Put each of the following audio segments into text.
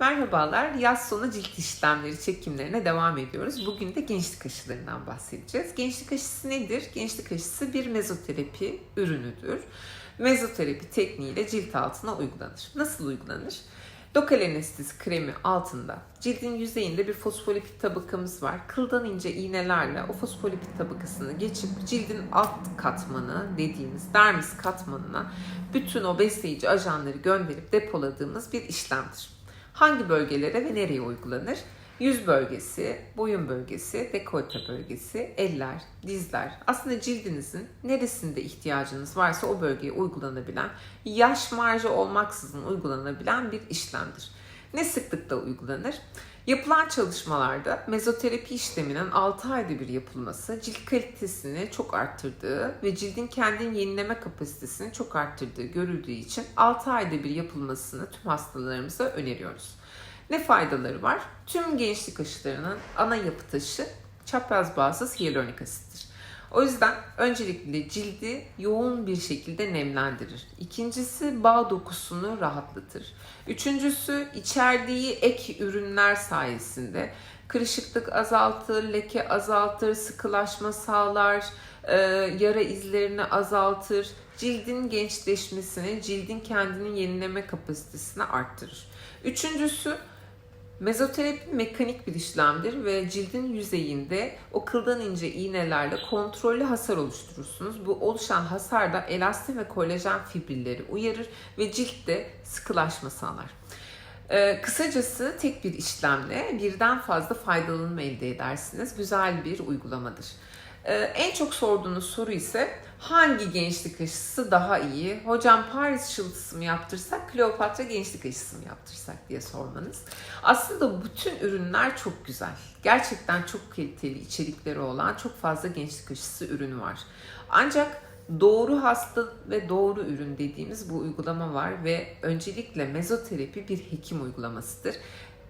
Merhabalar, yaz sonu cilt işlemleri çekimlerine devam ediyoruz. Bugün de gençlik aşılarından bahsedeceğiz. Gençlik aşısı nedir? Gençlik aşısı bir mezoterapi ürünüdür. Mezoterapi tekniğiyle cilt altına uygulanır. Nasıl uygulanır? Lokal anestezi kremi altında cildin yüzeyinde bir fosfolipid tabakamız var. Kıldan ince iğnelerle o fosfolipid tabakasını geçip cildin alt katmanı dediğimiz dermis katmanına bütün o besleyici ajanları gönderip depoladığımız bir işlemdir. Hangi bölgelere ve nereye uygulanır? Yüz bölgesi, boyun bölgesi, dekolte bölgesi, eller, dizler. Aslında cildinizin neresinde ihtiyacınız varsa o bölgeye uygulanabilen, yaş marjı olmaksızın uygulanabilen bir işlemdir. Ne sıklıkta uygulanır? Yapılan çalışmalarda mezoterapi işleminin 6 ayda bir yapılması cilt kalitesini çok arttırdığı ve cildin kendini yenileme kapasitesini çok arttırdığı görüldüğü için 6 ayda bir yapılmasını tüm hastalarımıza öneriyoruz. Ne faydaları var? Tüm gençlik aşılarının ana yapı taşı çapraz bağımsız hyaluronik asittir. O yüzden öncelikle cildi yoğun bir şekilde nemlendirir. İkincisi bağ dokusunu rahatlatır. Üçüncüsü içerdiği ek ürünler sayesinde kırışıklık azaltır, leke azaltır, sıkılaşma sağlar, e, yara izlerini azaltır, cildin gençleşmesini, cildin kendini yenileme kapasitesini arttırır. Üçüncüsü Mezoterapi mekanik bir işlemdir ve cildin yüzeyinde o kıldan ince iğnelerle kontrollü hasar oluşturursunuz. Bu oluşan hasar da elastin ve kolajen fibrilleri uyarır ve ciltte sıkılaşma sağlar. Ee, kısacası tek bir işlemle birden fazla faydalanma elde edersiniz. Güzel bir uygulamadır. Ee, en çok sorduğunuz soru ise hangi gençlik aşısı daha iyi? Hocam Paris şıltısı mı yaptırsak, Kleopatra gençlik aşısı mı yaptırsak diye sormanız. Aslında bütün ürünler çok güzel. Gerçekten çok kaliteli içerikleri olan çok fazla gençlik aşısı ürünü var. Ancak doğru hasta ve doğru ürün dediğimiz bu uygulama var ve öncelikle mezoterapi bir hekim uygulamasıdır.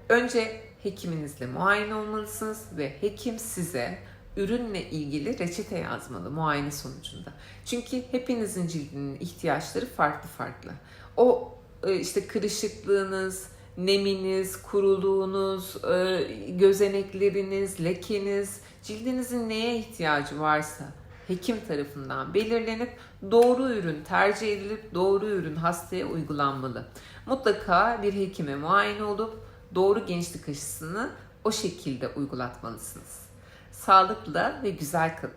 Önce hekiminizle muayene olmalısınız ve hekim size ürünle ilgili reçete yazmalı muayene sonucunda. Çünkü hepinizin cildinin ihtiyaçları farklı farklı. O e, işte kırışıklığınız, neminiz, kuruluğunuz, e, gözenekleriniz, lekeniz, cildinizin neye ihtiyacı varsa hekim tarafından belirlenip doğru ürün tercih edilip doğru ürün hastaya uygulanmalı. Mutlaka bir hekime muayene olup doğru gençlik aşısını o şekilde uygulatmalısınız. Sağlıkla ve güzel kalın.